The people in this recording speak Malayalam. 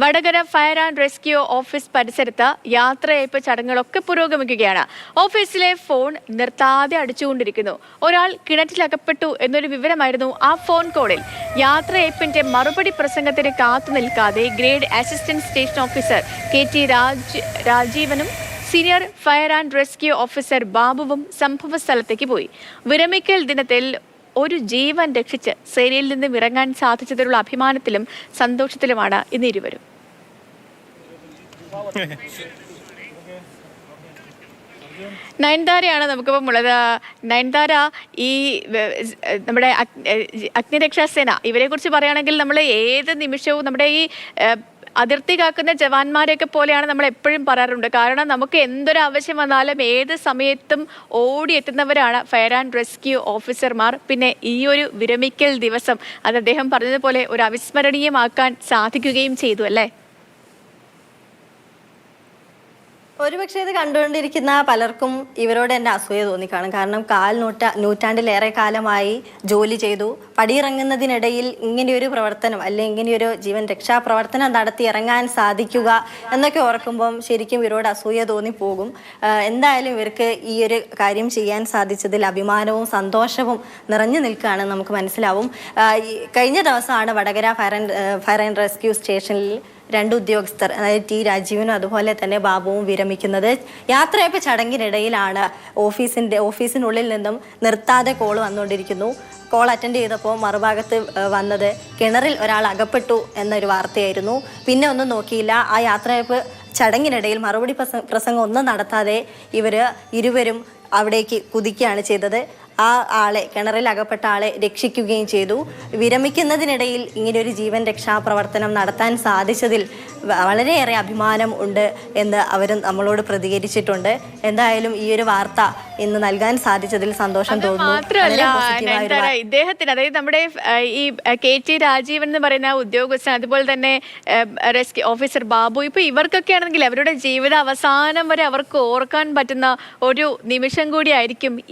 Vadakara fire and rescue office പരിസരത്ത് യാത്രയയപ്പ് ചടങ്ങുകളൊക്കെ പുരോഗമിക്കുകയാണ്. ഓഫീസിലെ ഫോൺ നിർത്താതെ അടിച്ചുകൊണ്ടിരിക്കുന്നു. ഒരാൾ കിണറ്റിലകപ്പെട്ടു എന്നൊരു വിവരമായിരുന്നു ആ ഫോൺ കോളിൽ. യാത്രയയപ്പിന്റെ മറുപടി പ്രസംഗത്തിന് കാത്തു നിൽക്കാതെ grade assistant station officer K T Raj രാജീവനും senior fire and rescue officer ബാബുവും സംഭവ സ്ഥലത്തേക്ക് പോയി. വിരമിക്കൽ ദിനത്തിൽ ഒരു ജീവൻ രക്ഷിച്ച് സേനയിൽ നിന്നും ഇറങ്ങാൻ സാധിച്ചതിലുള്ള അഭിമാനത്തിലും സന്തോഷത്തിലുമാണ് ഇന്ന് ഇരുവരും. നയൻതാരയാണ് നമുക്കിപ്പം ഉള്ളത്. നയൻതാര ഈ നമ്മുടെ അഗ്നിരക്ഷാസേന ഇവരെ കുറിച്ച് പറയുകയാണെങ്കിൽ നമ്മൾ ഏത് നിമിഷവും നമ്മുടെ ഈ അതിർത്തി കാക്കുന്ന ജവാന്മാരെയൊക്കെ പോലെയാണ് നമ്മൾ എപ്പോഴും പറയാറുണ്ട്. കാരണം നമുക്ക് എന്തൊരു ആവശ്യം വന്നാലും ഏത് സമയത്തും ഓടിയെത്തുന്നവരാണ് ഫയർ ആൻഡ് റെസ്ക്യൂ ഓഫീസർമാർ. പിന്നെ ഈ ഒരു വിരമിക്കൽ ദിവസം അത് അദ്ദേഹം പറഞ്ഞതുപോലെ ഒരു അവിസ്മരണീയമാക്കാൻ സാധിക്കുകയും ചെയ്തു അല്ലേ? ഒരുപക്ഷെ ഇത് കണ്ടുകൊണ്ടിരിക്കുന്ന പലർക്കും ഇവരോട് എന്റെ അസൂയ തോന്നിക്കാണും. കാരണം കാൽ നൂറ്റാ നൂറ്റാണ്ടിലേറെ കാലമായി ജോലി ചെയ്തു. പടിയിറങ്ങുന്നതിനിടയിൽ ഇങ്ങനെയൊരു പ്രവർത്തനം അല്ലെങ്കിൽ ഇങ്ങനെയൊരു ജീവൻ രക്ഷാപ്രവർത്തനം നടത്തി ഇറങ്ങാൻ സാധിക്കുക എന്നൊക്കെ ഓർക്കുമ്പം ശരിക്കും ഇവരോട് അസൂയ തോന്നിപ്പോകും. പോകും എന്തായാലും ഇവർക്ക് ഈ ഒരു കാര്യം ചെയ്യാൻ സാധിച്ചതിൽ അഭിമാനവും സന്തോഷവും നിറഞ്ഞു നിൽക്കുകയാണ് നമുക്ക് മനസ്സിലാവും. കഴിഞ്ഞ ദിവസമാണ് Vadakara fire and fire and rescue സ്റ്റേഷനിൽ രണ്ട് ഉദ്യോഗസ്ഥർ അതായത് ടി രാജീവനും അതുപോലെ തന്നെ ബാബുവും വിരമിക്കുന്നത്. യാത്രയപ്പ് ചടങ്ങിനിടയിലാണ് ഓഫീസിന്റെ ഓഫീസിനുള്ളിൽ നിന്നും നിർത്താതെ കോൾ വന്നുകൊണ്ടിരിക്കുന്നു. കോൾ അറ്റൻഡ് ചെയ്തപ്പോൾ മറുഭാഗത്ത് വന്നത് കിണറിൽ ഒരാൾ അകപ്പെട്ടു എന്നൊരു വാർത്തയായിരുന്നു. പിന്നെ ഒന്നും നോക്കിയില്ല. ആ യാത്രയപ്പ് ചടങ്ങിനിടയിൽ മറുപടി പ്രസംഗം ഒന്നും നടത്താതെ ഇവർ ഇരുവരും അവിടേക്ക് കുതിക്കുകയാണ് ചെയ്തത്. ആ ആളെ കിണറിൽ അകപ്പെട്ട ആളെ രക്ഷിക്കുകയും ചെയ്തു. വിരമിക്കുന്നതിനിടയിൽ ഇങ്ങനെയൊരു ജീവൻ രക്ഷാപ്രവർത്തനം നടത്താൻ സാധിച്ചതിൽ വളരെയേറെ അഭിമാനം ഉണ്ട് എന്ന് അവരും നമ്മളോട് പ്രതികരിച്ചിട്ടുണ്ട്. എന്തായാലും ഈ ഒരു വാർത്ത ഇന്ന് നൽകാൻ സാധിച്ചതിൽ സന്തോഷം തോന്നുന്നു. ഇദ്ദേഹത്തിന് അതായത് നമ്മുടെ ഈ കെ ടി രാജീവൻ എന്ന് പറയുന്ന ഉദ്യോഗസ്ഥൻ അതുപോലെ തന്നെ റെസ്ക്യൂ ഓഫീസർ ബാബു ഇപ്പൊ ഇവർക്കൊക്കെ ആണെങ്കിൽ അവരുടെ ജീവിത അവസാനം വരെ അവർക്ക് ഓർക്കാൻ പറ്റുന്ന ഒരു നിമിഷം കൂടിയായിരിക്കും ഈ